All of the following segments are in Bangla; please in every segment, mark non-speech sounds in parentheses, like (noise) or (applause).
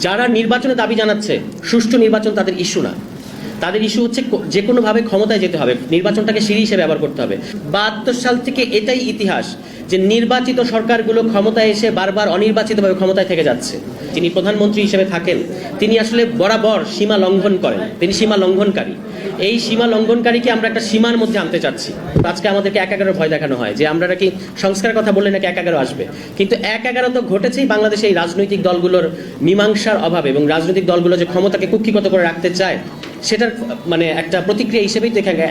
যারা নির্বাচনে দাবি জানাচ্ছে, সুষ্ঠু নির্বাচন তাদের ইস্যু না। তাদের ইস্যু হচ্ছে যে কোনোভাবে ক্ষমতায় যেতে হবে, নির্বাচনটাকে সিঁড়ি হিসেবে ব্যবহার করতে হবে। বাহাত্তর সাল থেকে এটাই ইতিহাস যে নির্বাচিত সরকারগুলো ক্ষমতায় এসে বারবার অনির্বাচিতভাবে ক্ষমতায় থেকে যাচ্ছে। তিনি প্রধানমন্ত্রী হিসেবে থাকেন, তিনি আসলে বরাবর সীমা লঙ্ঘন করেন, তিনি সীমা লঙ্ঘনকারী। এই সীমা লঙ্ঘনকারীকে আমরা একটা সীমার মধ্যে আনতে চাচ্ছি। আজকে আমাদেরকে এক এগারো ভয় দেখানো হয় যে আমরা নাকি সংস্কার কথা বললে নাকি এক এগারো আসবে। কিন্তু এক এগারো তো ঘটেছেই বাংলাদেশে এই রাজনৈতিক দলগুলোর মীমাংসার অভাবে এবং রাজনৈতিক দলগুলো যে ক্ষমতাকে কুক্ষিগত করে রাখতে চায় সেটার মানে একটা প্রতিক্রিয়া হিসেবেই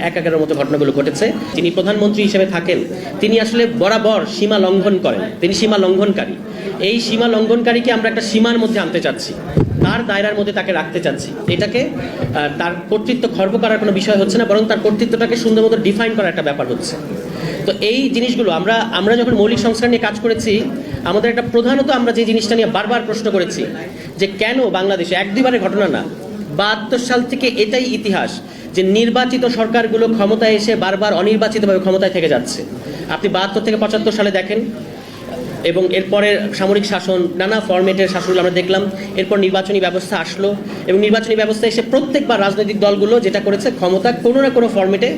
এক এগারোর মতো ঘটনাগুলো ঘটেছে। তিনি প্রধানমন্ত্রী হিসেবে থাকেন। তিনি আসলে বরাবর সীমা লঙ্ঘন করেন। তিনি সীমা লঙ্ঘনকারী। এই সীমা লঙ্ঘনকারীকে আমরা একটা সীমার মধ্যে আনতে চাচ্ছি। তার দায়রার মধ্যে তাকে রাখতে চাচ্ছি। এটাকে তার কর্তৃত্ব খর্ব করার কোনো বিষয় হচ্ছে না, বরং তার কর্তৃত্বটাকে সুন্দর মতো ডিফাইন করার একটা ব্যাপার হচ্ছে। তো এই জিনিসগুলো আমরা আমরা যখন মৌলিক সংস্কার নিয়ে কাজ করেছি, আমাদের একটা প্রধানত আমরা যে জিনিসটা নিয়ে বারবার প্রশ্ন করেছি, যে কেন বাংলাদেশে, এক দুইবারের ঘটনা না বাহাত্তর সাল থেকে এটাই ইতিহাস যে নির্বাচিত সরকারগুলো ক্ষমতায় এসে বারবার অনির্বাচিতভাবে ক্ষমতায় থেকে যাচ্ছে। আপনি বাহাত্তর থেকে পঁচাত্তর সালে দেখেন, এবং এরপরের সামরিক শাসন, নানা ফরম্যাটের শাসনগুলো আমরা দেখলাম। এরপর নির্বাচনী ব্যবস্থা আসলো, এবং নির্বাচনী ব্যবস্থা এসে প্রত্যেকবার রাজনৈতিক দলগুলো যেটা করেছে, ক্ষমতা কোনো না কোনো ফরম্যাটে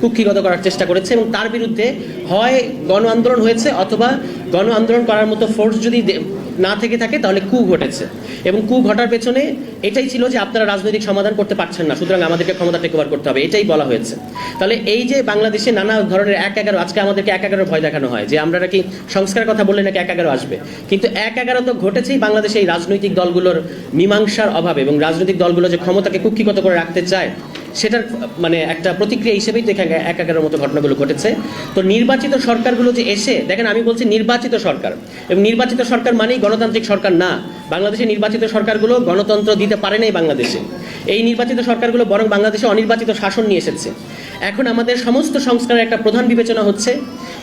কুক্ষিগত করার চেষ্টা করেছে এবং তার বিরুদ্ধে হয় গণ আন্দোলন হয়েছে অথবা গণ আন্দোলন করার মতো ফোর্স যদি না থেকে থাকে, তাহলে কু ঘটেছে। এবং কু ঘটার পেছনে এটাই ছিল যে আপনারা রাজনৈতিক সমাধান করতে পারছেন না, সুতরাং আমাদেরকে ক্ষমতা টেক ওভার করতে হবে, এটাই বলা হয়েছে। তাহলে এই যে বাংলাদেশে নানা ধরনের এক এগারো, আজকে আমাদেরকে এক এগারো ভয় দেখানো হয়, যে আমরা নাকি সংস্কার কথা বললে নাকি এক এগারো আসবে। কিন্তু এক এগারো তো ঘটেছেই বাংলাদেশে এই রাজনৈতিক দলগুলোর মীমাংসার অভাবে এবং রাজনৈতিক দলগুলো যে ক্ষমতাকে কুক্ষিগত করে রাখতে চায় সেটার মানে একটা প্রতিক্রিয়া হিসেবেই দেখা যায় এক এগারোর মতো ঘটনাগুলো ঘটেছে। তো নির্বাচিত সরকারগুলো যে এসে, দেখেন আমি বলছি নির্বাচিত সরকার। এবং নির্বাচিত সরকার মানেই গণতান্ত্রিক সরকার না। বাংলাদেশে নির্বাচিত সরকারগুলো গণতন্ত্র দিতে পারে নাই বাংলাদেশে। এই নির্বাচিত সরকারগুলো বরং বাংলাদেশে অনির্বাচিত শাসন নিয়ে এসেছে। এখন আমাদের সমস্ত সংস্কারের একটা প্রধান বিবেচনা হচ্ছে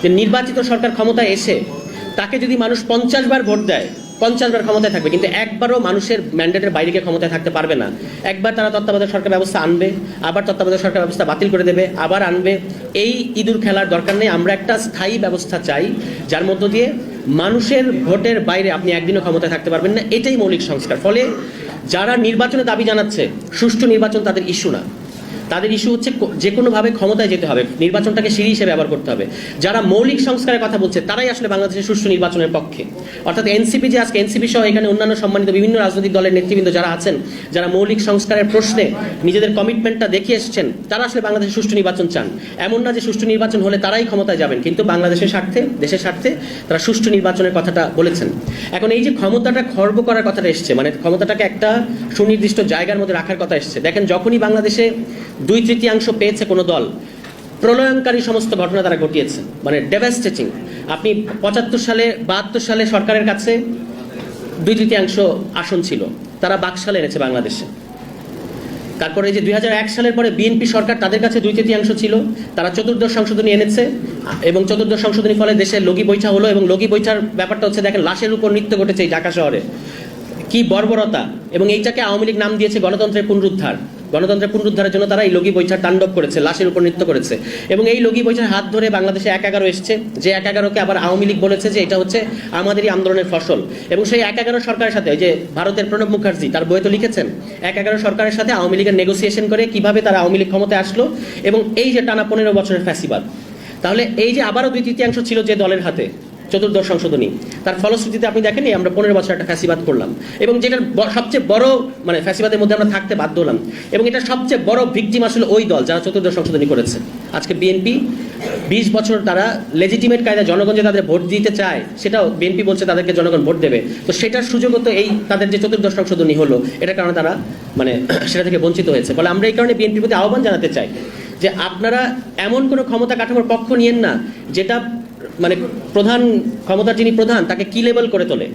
যে নির্বাচিত সরকার ক্ষমতায় এসে তাকে যদি মানুষ পঞ্চাশ বার ভোট দেয় পঞ্চাশ বার ক্ষমতায় থাকবে, কিন্তু একবারও মানুষের ম্যান্ডেটের বাইরে গিয়ে ক্ষমতায় থাকতে পারবে না। একবার তারা তত্ত্বাবধায়ক সরকার ব্যবস্থা আনবে, আবার তত্ত্বাবধায়ক সরকার ব্যবস্থা বাতিল করে দেবে, আবার আনবে। এই ইঁদুর খেলার দরকার নেই। আমরা একটা স্থায়ী ব্যবস্থা চাই, যার মধ্য দিয়ে মানুষের ভোটের বাইরে আপনি একদিনও ক্ষমতায় থাকতে পারবেন না। এটাই মৌলিক সংস্কার। ফলে যারা নির্বাচনে দাবি জানাচ্ছে, সুষ্ঠু নির্বাচন তাদের ইস্যু না। তাদের ইস্যু হচ্ছে যে কোনোভাবে ক্ষমতায় যেতে হবে, নির্বাচনটাকে সিঁড়ি হিসেবে ব্যবহার করতে হবে। যারা মৌলিক সংস্কারের কথা বলছে, তারাই আসলে বাংলাদেশের সুষ্ঠু নির্বাচনের পক্ষে। অর্থাৎ এনসিপি যে আজকে এনসিপি সহ এখানে অন্যান্য সম্মানিত বিভিন্ন রাজনৈতিক দলের নেতৃবৃন্দ যারা আছেন, যারা মৌলিক সংস্কারের প্রশ্নে নিজেদের কমিটমেন্টটা দেখিয়ে এসেছেন, তারা আসলে বাংলাদেশের সুষ্ঠু নির্বাচন চান। এমন না যে সুষ্ঠু নির্বাচন হলে তারাই ক্ষমতায় যাবেন, কিন্তু বাংলাদেশের স্বার্থে, দেশের স্বার্থে তারা সুষ্ঠু নির্বাচনের কথাটা বলেছেন। এখন এই যে ক্ষমতাটা খর্ব করার কথাটা এসছে মানে ক্ষমতাটাকে একটা সুনির্দিষ্ট জায়গার মধ্যে রাখার কথা এসছে। দেখেন, যখনই বাংলাদেশে দুই তৃতীয়াংশ পেয়েছে কোনো দল। প্রলয়ঙ্কারী সমস্ত ঘটনা তারা ঘটিয়েছে। মানে ডেভাস্টেটিং আপনি পঁচাত্তর সালে, বাহাত্তর সালে সরকারের কাছে দুই তৃতীয়াংশ আসন ছিল। তারা বাকশালে এনেছে বাংলাদেশে। তারপরে যে দুই হাজার এক সালের পরে বিএনপি সরকার তাদের কাছে দুই তৃতীয়াংশ ছিল। তারা চতুর্দশ সংশোধনী এনেছে এবং চতুর্দশ সংশোধনী ফলে দেশে লগি বৈঠা হলো এবং লগি বৈঠার ব্যাপারটা হচ্ছে দেখেন, লাশের উপর নৃত্য ঘটেছে এই ঢাকা শহরে। কি বর্বরতা? এবং এইটাকে আওয়ামী লীগ নাম দিয়েছে গণতন্ত্রের পুনরুদ্ধার। গণতন্ত্রের পুনরুদ্ধারের জন্য তারা এই লগি বৈঠার তাণ্ডব করেছে, লাশের উপর নৃত্য করেছে। এবং এই লগি বৈঠার হাত ধরে বাংলাদেশে এক এগারো এসছে, যে এক এগারোকে আবার আওয়ামী লীগ বলেছে যে এটা হচ্ছে আমাদেরই আন্দোলনের ফসল। এবং সেই এক এগারো সরকারের সাথে যে ভারতের প্রণব মুখার্জি, তার বইতে লিখেছেন, এক এগারো সরকারের সাথে আওয়ামী লীগের নেগোসিয়েশন করে কীভাবে তারা আওয়ামী লীগ ক্ষমতায় আসলো, এবং এই যে টানা পনেরো বছরের ফ্যাসিবাদ। তাহলে এই যে আবারও দুই তৃতীয়াংশ ছিল যে দলের হাতে চতুর্দশ সংশোধনী। তার ফলশ্রুতিতে আপনি দেখেন আমরা পনেরো বছর একটা ফ্যাসিবাদ করলাম। এবং যেটার সবচেয়ে বড় মানে ফ্যাসিবাদের মধ্যে আমরা থাকতে বাধ্য হলাম। এবং এটা সবচেয়ে বড় ভিকটিম আসলে ওই দল যারা চতুর্দশ সংশোধনী করেছে। আজকে বিএনপি বিশ বছর তারা লেজিটিমেট কায়দা জনগণ যে তাদের ভোট দিতে চায়, সেটাও বিএনপি বলছে তাদেরকে জনগণ ভোট দেবে। তো সেটার সুযোগও তো এই তাদের যে চতুর্দশ সংশোধনী হলো এটার কারণে তারা মানে (clears throat) সেটা থেকে বঞ্চিত হয়েছে। ফলে আমরা এই কারণে বিএনপির প্রতি আহ্বান জানাতে চাই যে আপনারা এমন কোনো ক্ষমতা কাঠামোর পক্ষ নিয়েন না, যেটা মানে প্রধান ক্ষমতার যিনি প্রধান, তাকে কি লেভেল করে তোলে?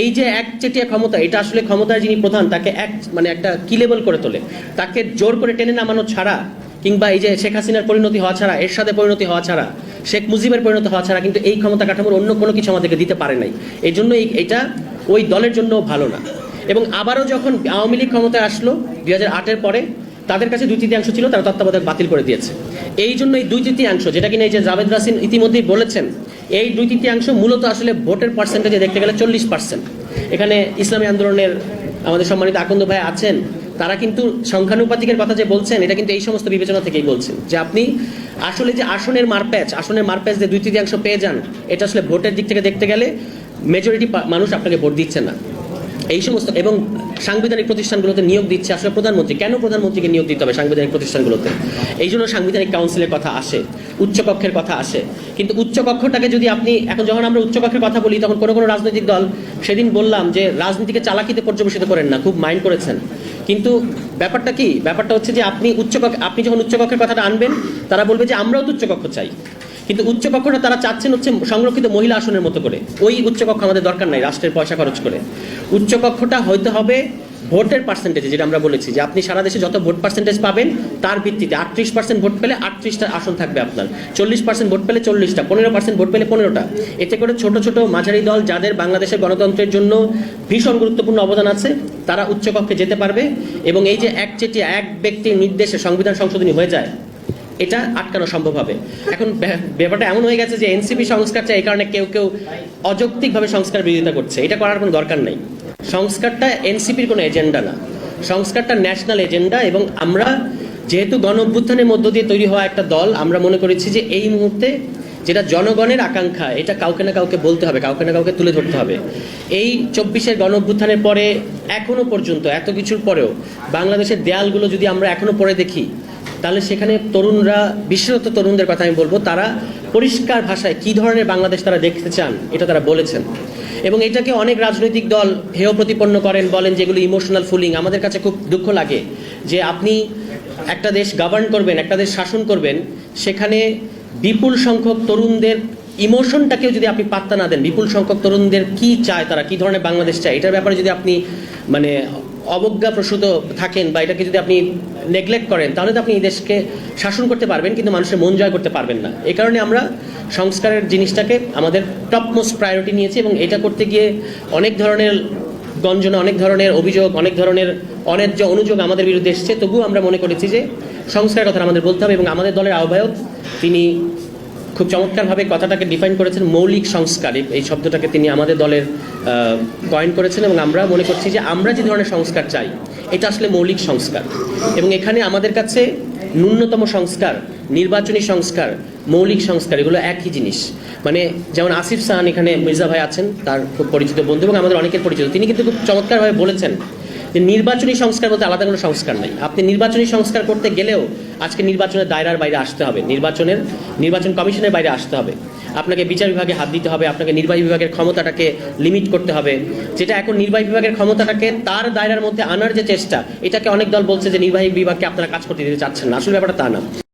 এই যে একচেটিয়া ক্ষমতা, এটা আসলে ক্ষমতার যিনি প্রধান, তাকে এক মানে একটা কি লেভেল করে তোলে? তাকে জোর করে টেনে নামানো ছাড়া, কিংবা এই যে শেখ হাসিনার পরিণতি হওয়া ছাড়া, এরশাদের পরিণতি হওয়া ছাড়া, শেখ মুজিবের পরিণতি হওয়া ছাড়া কিন্তু এই ক্ষমতা কাঠামোর অন্য কোনো কিছু আমাদেরকে দিতে পারে নাই। এই জন্য এটা ওই দলের জন্য ভালো না। এবং আবারও যখন আওয়ামী লীগ ক্ষমতায় আসলো, দুই হাজার আটের পরে তাদের কাছে দুই তৃতীয়াংশ ছিল, তারা তত্ত্বাবধায়ক বাতিল করে দিয়েছে। এই জন্য এই দুই তৃতীয়াংশ, যেটা কিনা এই যে জাভেদ রাসিন ইতিমধ্যেই বলেছেন, এই দুই তৃতীয়াংশ মূলত আসলে ভোটের পার্সেন্টেজে দেখতে গেলে চল্লিশ পার্সেন্ট এখানে ইসলামী আন্দোলনের আমাদের সম্মানিত আকন্দ ভাই আছেন, তারা কিন্তু সংখ্যানুপাতিকের কথা যে বলছেন, এটা কিন্তু এই সমস্ত বিবেচনা থেকেই বলছেন। যে আপনি আসলে যে আসনের মারপ্যাচ আসনের মারপ্যাচ যে দুই তৃতীয়াংশ পেয়ে যান, এটা আসলে ভোটের দিক থেকে দেখতে গেলে মেজরিটি মানুষ আপনাকে ভোট দিচ্ছে না। এই সমস্ত এবং সাংবিধানিক প্রতিষ্ঠানগুলোতে নিয়োগ দিচ্ছে আসলে প্রধানমন্ত্রী। কেন প্রধানমন্ত্রীকে নিয়োগ দিতে হবে সাংবিধানিক প্রতিষ্ঠানগুলোতে? এই জন্য সাংবিধানিক কাউন্সিলের কথা আসে উচ্চকক্ষের কথা আসে। কিন্তু উচ্চকক্ষটাকে যদি আপনি, এখন যখন আমরা উচ্চকক্ষের কথা বলি, তখন কোনো কোনো রাজনৈতিক দল, সেদিন বললাম যে রাজনীতিকে চালাকিতে পর্যবেসিত করেন না, খুব মাইন্ড করেছেন। কিন্তু ব্যাপারটা কি? ব্যাপারটা হচ্ছে যে আপনি উচ্চকক্ষ আপনি যখন উচ্চকক্ষের কথাটা আনবেন, তারা বলবে যে আমরাও তো উচ্চকক্ষ চাই। কিন্তু উচ্চকক্ষটা তারা চাচ্ছেন হচ্ছে সংরক্ষিত মহিলা আসনের মতো করে। ওই উচ্চকক্ষ আমাদের দরকার নাই, রাষ্ট্রের পয়সা খরচ করে। উচ্চকক্ষটা হইতে হবে ভোটের পার্সেন্টেজে যেটা আমরা বলেছি, যে আপনি সারা দেশে যত ভোট পার্সেন্টেজ পাবেন, তার ভিত্তিতে আটত্রিশ পার্সেন্ট ভোট পেলে আটত্রিশটা আসন থাকবে আপনার। চল্লিশ পার্সেন্ট ভোট পেলে চল্লিশটা, পনেরো পার্সেন্ট ভোট পেলে পনেরোটা। এতে করে ছোট ছোট মাঝারি দল যাদের বাংলাদেশের গণতন্ত্রের জন্য ভীষণ গুরুত্বপূর্ণ অবদান আছে, তারা উচ্চকক্ষে যেতে পারবে এবং এই যে একচেটিয়া এক ব্যক্তির নির্দেশে সংবিধান সংশোধনী হয়ে যায় এটা আটকানো সম্ভব হবে। এখন ব্যাপারটা এমন হয়ে গেছে যে এনসিপি সংস্কার চাই, এই কারণে কেউ কেউ অযৌক্তিকভাবে সংস্কার বিরোধিতা করছে। এটা করার কোনো দরকার নেই। সংস্কারটা এনসিপির কোনো এজেন্ডা না। সংস্কারটা ন্যাশনাল এজেন্ডা এবং আমরা যেহেতু গণ অভ্যুত্থানের মধ্য দিয়ে তৈরি হওয়া একটা দল, আমরা মনে করেছি যে এই মুহূর্তে যেটা জনগণের আকাঙ্ক্ষা, এটা কাউকে না কাউকে বলতে হবে, কাউকে না কাউকে তুলে ধরতে হবে। এই চব্বিশের গণ অভ্যুত্থানের পরে এখনও পর্যন্ত, এত কিছুর পরেও বাংলাদেশের দেয়ালগুলো যদি আমরা এখনও পরে দেখি তাহলে সেখানে তরুণরা, বিশেষত তরুণদের কথা আমি বলব, তারা পরিষ্কার ভাষায় কি ধরনের বাংলাদেশ তারা দেখতে চান, এটা তারা বলেছেন। এবং এটাকে অনেক রাজনৈতিক দল হেয় প্রতিপন্ন করেন, বলেন যেগুলো ইমোশনাল ফুলিং আমাদের কাছে খুব দুঃখ লাগে যে আপনি একটা দেশ গভর্ন করবেন, একটা দেশ শাসন করবেন, সেখানে বিপুল সংখ্যক তরুণদের ইমোশনটাকেও যদি আপনি পাত্তা না দেন, বিপুল সংখ্যক তরুণদের কি চায়, তারা কি ধরনের বাংলাদেশ চায়, এটার ব্যাপারে যদি আপনি মানে অবজ্ঞা প্রসূত থাকেন বা এটাকে যদি আপনি নেগলেক্ট করেন, তাহলে তো আপনি এই দেশকে শাসন করতে পারবেন, কিন্তু মানুষের মন জয় করতে পারবেন না। এই কারণে আমরা সংস্কারের জিনিসটাকে আমাদের টপ মোস্ট প্রায়োরিটি নিয়েছি এবং এটা করতে গিয়ে অনেক ধরনের গঞ্জনা, অনেক ধরনের অভিযোগ, অনেক ধরনের অন্যায্য অনুযোগ আমাদের বিরুদ্ধে এসছে। তবুও আমরা মনে করেছি যে সংস্কারের কথা আমাদের বলতে হবে এবং আমাদের দলের আহ্বায়ক তিনি খুব চমৎকারভাবে কথাটাকে ডিফাইন করেছেন মৌলিক সংস্কার। এই- শব্দটাকে তিনি আমাদের দলের কয়েন করেছেন এবং আমরা মনে করছি যে আমরা যে ধরনের সংস্কার চাই, এটা আসলে মৌলিক সংস্কার। এবং এখানে আমাদের কাছে ন্যূনতম সংস্কার, নির্বাচনী সংস্কার, মৌলিক সংস্কার, এগুলো একই জিনিস। মানে যেমন আসিফ সাহান এখানে মির্জা ভাই আছেন, তার খুব পরিচিত বন্ধু এবং আমাদের অনেকের পরিচিত। তিনি কিন্তু খুব চমৎকারভাবে বলেছেন যে নির্বাচনী সংস্কার বলতে আলাদা কোনো সংস্কার নাই। আপনি নির্বাচনী সংস্কার করতে গেলেও আজকে নির্বাচনের দায়রার বাইরে আসতে হবে। নির্বাচনের, নির্বাচন কমিশনের বাইরে আসতে হবে। আপনাকে বিচার বিভাগে হাত দিতে হবে, আপনাকে নির্বাহী বিভাগের ক্ষমতাটাকে লিমিট করতে হবে। যেটা এখন নির্বাহী বিভাগের ক্ষমতাটাকে তার দায়রার মধ্যে আনার যে চেষ্টা, এটাকে অনেক দল বলছে যে নির্বাহী বিভাগকে আপনারা কাজ করতে দিতে চাচ্ছেন না। আসলে ব্যাপারটা তা না।